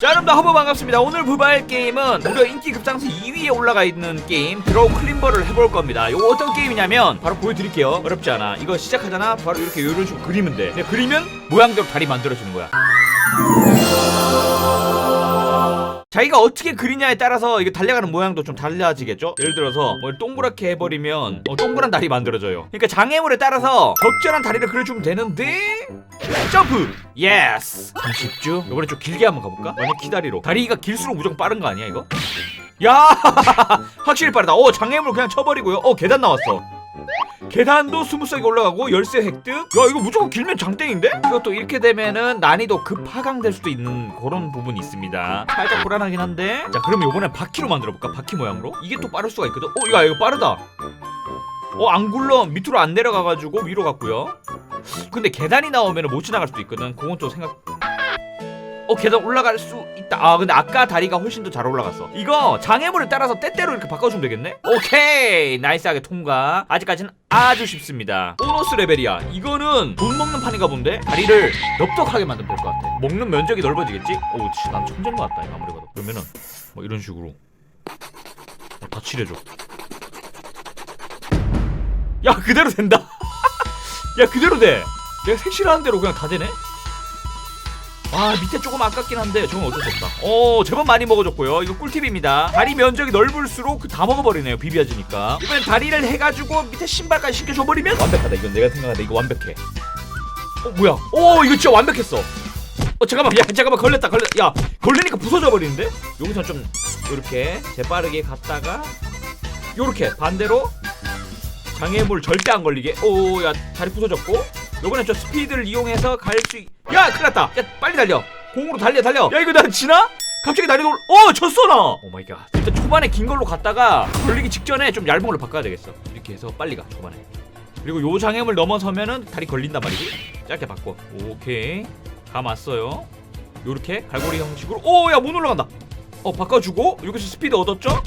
자 여러분들 허브 반갑습니다. 오늘 부바일 게임은 무려 인기 급상승 2위에 올라가 있는 게임 드로우 클림버를 해볼 겁니다. 이거 어떤 게임이냐면 바로 보여드릴게요. 어렵지 않아. 이거 시작하잖아? 바로 이렇게 이런 식으로 그리면 돼. 그리면 모양대로 다리 만들어지는 거야 자기가 어떻게 그리냐에 따라서 이게 달려가는 모양도 좀 달라지겠죠? 예를 들어서 뭐 동그랗게 해버리면 어, 동그란 다리 만들어져요 그러니까 장애물에 따라서 적절한 다리를 그려주면 되는데 점프! 예스! 참 쉽죠? 이번에 좀 길게 한번 가볼까? 만약 기다리로 다리가 길수록 무조건 빠른 거 아니야 이거? 야! 확실히 빠르다 어 장애물 그냥 쳐버리고요 어 계단 나왔어 계단도 스무스하게 올라가고 열쇠 획득 야 이거 무조건 길면 장땡인데? 이것도 이렇게 되면은 난이도 급 하강될 수도 있는 그런 부분이 있습니다 살짝 불안하긴 한데 자 그럼 요번엔 바퀴로 만들어볼까? 바퀴 모양으로? 이게 또 빠를 수가 있거든? 어 야 이거 빠르다 어 안 굴러 밑으로 안 내려가가지고 위로 갔고요 근데 계단이 나오면 못 지나갈 수도 있거든 그건 좀 생각 어 계단 올라갈 수 있다. 아 근데 아까 다리가 훨씬 더 잘 올라갔어. 이거 장애물에 따라서 때때로 이렇게 바꿔주면 되겠네? 오케이! 나이스하게 통과. 아직까지는 아주 쉽습니다. 보너스 레벨이야. 이거는 돈 먹는 판인가 본데? 다리를 넓적하게 만들면 될 것 같아. 먹는 면적이 넓어지겠지? 오우 난 천재인 것 같다 아무리 봐도. 그러면은 뭐 이런 식으로. 어, 다 칠해줘. 야 그대로 된다. 야 그대로 돼. 내가 색칠하는 대로 그냥 다 되네 아 밑에 조금 아깝긴 한데 저건 어쩔 수 없다. 오 제법 많이 먹어줬고요. 이거 꿀팁입니다. 다리 면적이 넓을수록 그다 먹어버리네요 비벼지니까. 이번엔 다리를 해가지고 밑에 신발까지 신겨줘버리면 완벽하다. 이건 내가 생각하다 이거 완벽해. 어 뭐야? 오 이거 진짜 완벽했어. 어 잠깐만. 야 잠깐만. 걸렸다. 걸렸 야 걸리니까 부서져 버리는데? 여기서 좀 요렇게 재빠르게 갔다가 요렇게 반대로 장애물 절대 안 걸리게. 오 야 다리 부서졌고 요번엔 저 스피드를 이용해서 갈 수 야 큰일 났다. 야 빨리 달려. 공으로 달려 달려. 야 이거 나 지나? 갑자기 난이도 올... 어 졌어 나. 오마이갓 일단 초반에 긴 걸로 갔다가 걸리기 직전에 좀 얇은 걸로 바꿔야 되겠어. 이렇게 해서 빨리 가 초반에. 그리고 요 장애물 넘어서면은 다리 걸린단 말이지. 짧게 바꿔. 오케이. 감았어요. 요렇게 갈고리 형식으로. 오 야 못 올라간다. 어 바꿔주고. 여기서 스피드 얻었죠?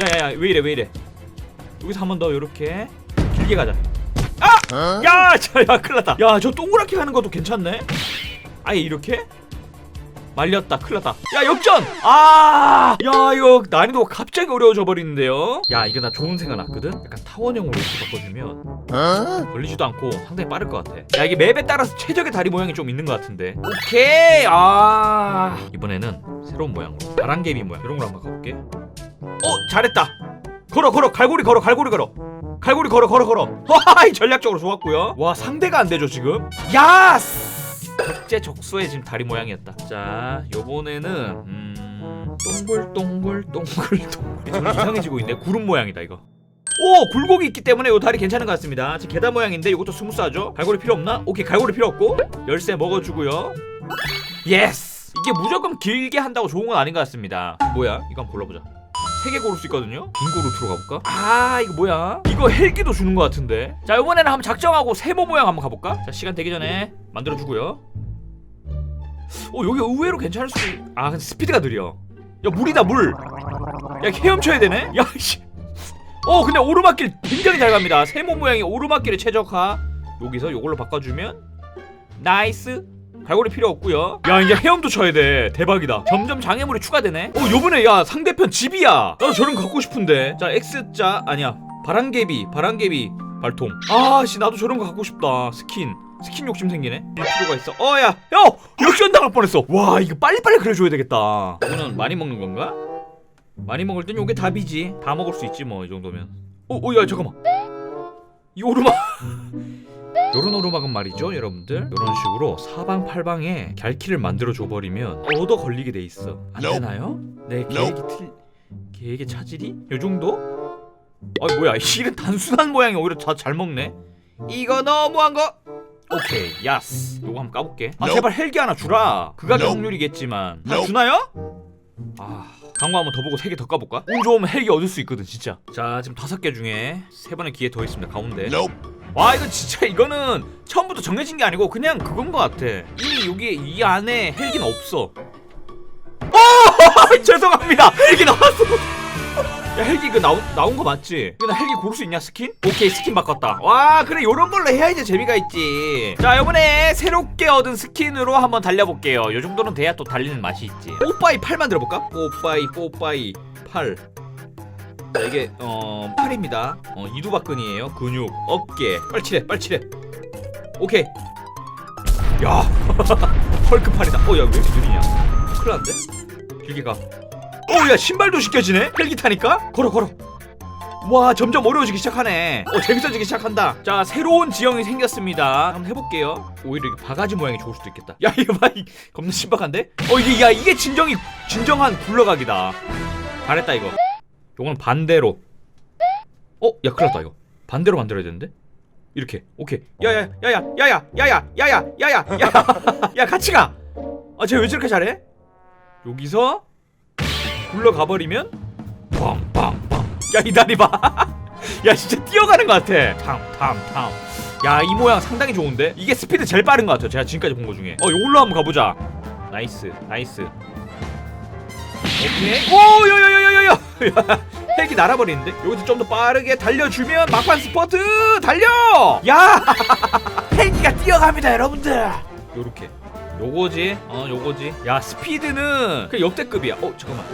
야야야 왜 이래 왜 이래? 여기서 한 번 더 요렇게 길게 가자. 아! 야! 자, 야 큰일 났다. 야 저 동그랗게 가는 것도 괜찮네? 아예 이렇게? 말렸다 큰일 났다. 야 역전! 아! 야 이거 난이도가 갑자기 어려워져 버리는데요? 야 이게 나 좋은 생각 났거든? 약간 타원형으로 이렇게 바꿔주면 걸리지도 않고 상당히 빠를 것 같아. 야 이게 맵에 따라서 최적의 다리 모양이 좀 있는 것 같은데. 오케이! 아. 이번에는 새로운 모양으로. 바람개비 모양. 이런 걸로 한번 가볼게. 어 잘했다. 걸어 걸어. 갈고리 걸어 갈고리 걸어 갈고리 걸어 걸어 걸어. 와이 전략적으로 좋았고요. 와 상대가 안 되죠 지금? 야스! 적재 적소의 지금 다리 모양이었다. 자 요번에는 음 동글 동글 동글 동글 좀 이상해지고 있네. 구름 모양이다 이거. 오 굴곡이 있기 때문에 요 다리 괜찮은 것 같습니다. 지금 계단 모양인데 이것도 스무스하죠? 갈고리 필요 없나? 오케이 갈고리 필요 없고. 열쇠 먹어주고요. 예스! 이게 무조건 길게 한다고 좋은 건 아닌 것 같습니다. 뭐야? 이거 한번 골라보자 세 개 고를 수 있거든요. 빙고 루트로 가볼까? 아 이거 뭐야? 이거 헬기도 주는 것 같은데. 자 이번에는 한번 작정하고 세모 모양 한번 가볼까? 자 시간 되기 전에 만들어 주고요. 어 여기 의외로 괜찮을 수도. 있... 아 근데 스피드가 느려. 야 물이다 물. 야 헤엄쳐야 되네. 야 씨. 어 근데 오르막길 굉장히 잘 갑니다. 세모 모양의 오르막길에 최적화. 여기서 요걸로 바꿔주면 나이스. 갈고리 필요 없고요. 야 이제 헤엄도 쳐야 돼. 대박이다. 점점 장애물이 추가되네. 어 요번에 야 상대편 집이야. 나도 저런 거 갖고 싶은데. 자 X자 아니야. 바람개비 바람개비 발통. 아씨 나도 저런 거 갖고 싶다. 스킨. 스킨 욕심 생기네. 일 필요가 있어. 어야 형 역전 당할 뻔했어. 와 이거 빨리빨리 그려줘야 되겠다. 이거는 많이 먹는 건가? 많이 먹을 땐 요게 답이지. 다 먹을 수 있지 뭐 이 정도면. 어어야 잠깐만. 이 오르막. 요런 오르막은 말이죠 여러분들. 요런 식으로 사방팔방에 갤키를 만들어 줘버리면 얻어 걸리게 돼 있어. 안 되나요? 내 계획이 틀 계획의 차질이? 요 정도? 아 뭐야. 이런 단순한 모양이 오히려 다 잘 먹네. 이거 너무한 거! 오케이. 야스 요거 한번 까볼게. 아 제발 헬기 하나 주라. 극악의 확률이겠지만. 아, 주나요? 아 광고 한번 더 보고 세 개 더 까볼까? 운 좋으면 헬기 얻을 수 있거든 진짜. 자 지금 다섯 개 중에 세 번의 기회 더 있습니다 가운데 와 이거 진짜 이거는 처음부터 정해진 게 아니고 그냥 그건 것 같아 이미 여기 이 안에 헬기는 없어 어 죄송합니다 헬기 나왔어 야 헬기 그 나온 나온 거 맞지? 나 헬기 고를 수 있냐 스킨? 오케이 스킨 바꿨다. 와 그래 요런 걸로 해야지 재미가 있지. 자 이번에 새롭게 얻은 스킨으로 한번 달려볼게요. 요 정도는 돼야 또 달리는 맛이 있지. 뽀빠이 팔 만 들어 볼까? 뽀빠이 뽀빠이 팔. 자 이게 어 팔입니다. 어 이두박근이에요. 근육, 어깨. 빨리 칠해. 오케이. 야 헐크 팔이다. 어 야 왜 이렇게 느리냐? 큰일 났는데? 길게 가. 어 야 신발도 시켜지네? 헬기 타니까? 걸어 걸어. 와 점점 어려워지기 시작하네. 어 재밌어지기 시작한다. 자 새로운 지형이 생겼습니다. 한번 해볼게요. 오히려 이게 바가지 모양이 좋을 수도 있겠다. 야 이거 봐, 이, 겁나 신박한데? 어 이게 야 이게 진정이 진정한 굴러가기다. 잘했다 이거. 요거는 반대로. 어, 야 큰일 났다 이거. 반대로 만들어야 되는데? 이렇게. 오케이. 야야 야야 야야 야야 야야 야야 같이 가. 아쟤 왜 저렇게 잘해? 여기서 굴러가 버리면 빵빵빵. 야이 다리 봐. 야 진짜 뛰어가는 것 같아. 탐탐탐. 야 이 모양 상당히 좋은데? 이게 스피드 제일 빠른 것 같아요. 제가 지금까지 본 거 중에. 어 이걸로 한번 가보자. 나이스 나이스. 오케이. 오, 요요요요요요. 헬기 날아버리는데? 여기서 좀 더 빠르게 달려주면 막판 스퍼트 달려. 야, 헬기가 뛰어갑니다, 여러분들. 요렇게. 요거지. 어, 요거지. 야, 스피드는 그 역대급이야. 어, 잠깐만.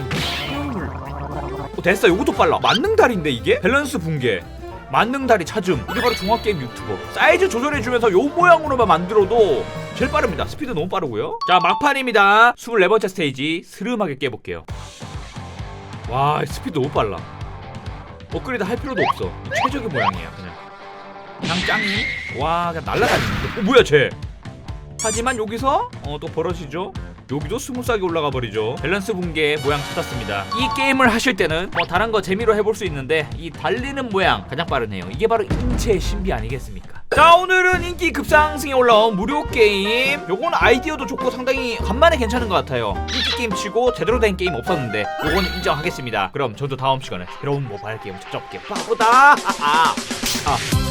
어, 됐어. 요것도 빨라. 만능 다리인데 이게? 밸런스 붕괴. 만능 다리 찾음. 이게 바로 종합게임 유튜버. 사이즈 조절해주면서 요 모양으로만 만들어도 제일 빠릅니다. 스피드 너무 빠르고요. 자, 막판입니다. 24번째 스테이지. 스름하게 깨볼게요. 와, 스피드 너무 빨라. 업그레이드 할 필요도 없어. 최적의 모양이야, 그냥. 그냥 짱이. 와, 그냥 날아다니는데. 어, 뭐야, 쟤? 하지만 여기서 어, 또 벌어지죠. 여기도 스무스하게 올라가 버리죠. 밸런스 붕괴 모양 찾았습니다. 이 게임을 하실 때는 뭐 다른 거 재미로 해볼 수 있는데 이 달리는 모양 가장 빠르네요. 이게 바로 인체의 신비 아니겠습니까? 자 오늘은 인기 급상승에 올라온 무료 게임. 요건 아이디어도 좋고 상당히 간만에 괜찮은 것 같아요. 인기 게임 치고 제대로 된 게임 없었는데 요건 인정하겠습니다. 그럼 저도 다음 시간에 새로운 모바일 게임 찾아올게요. 바보다. 아, 아.